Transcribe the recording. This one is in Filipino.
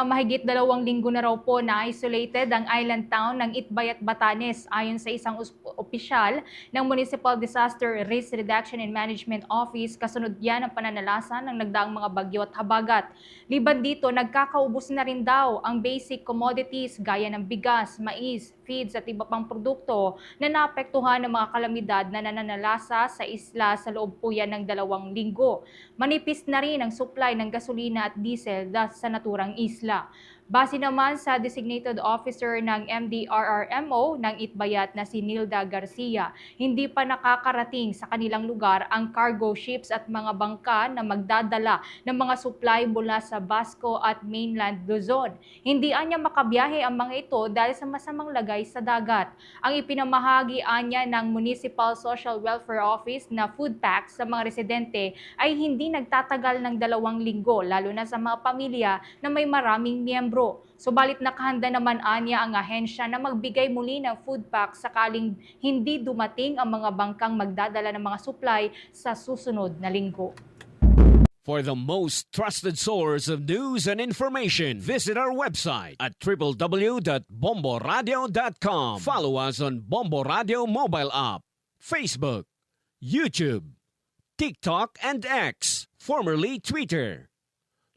Mahigit dalawang linggo na raw po na isolated ang island town ng Itbayat, Batanes ayon sa isang opisyal ng Municipal Disaster Risk Reduction and Management Office kasunod yan ang pananalasan ng nagdaang mga bagyo at habagat. Liban dito, nagkakaubos na rin daw ang basic commodities gaya ng bigas, mais, feeds at iba pang produkto na naapektuhan ng mga kalamidad na nananalasa sa isla sa loob po yan ng dalawang linggo. Manipis na rin ang supply ng gasolina at diesel sa naturang isla. Base naman sa designated officer ng MDRRMO ng Itbayat na si Nilda Garcia, hindi pa nakakarating sa kanilang lugar ang cargo ships at mga bangka na magdadala ng mga supply mula sa Basco at mainland Luzon. Hindi anya makabiyahe ang mga ito dahil sa masamang lagay sa dagat. Ang ipinamahagi anya ng Municipal Social Welfare Office na food packs sa mga residente ay hindi nagtatagal ng dalawang linggo lalo na sa mga pamilya na may maraming miyembro. Subalit nakahanda naman anya ang ahensya na magbigay muli ng food pack sakaling hindi dumating ang mga bangkang magdadala ng mga supply sa susunod na linggo. For the most trusted source of news and information, visit our website at www.bomboradio.com. Follow us on Bombo Radio mobile app, Facebook, YouTube, TikTok, and X, formerly Twitter.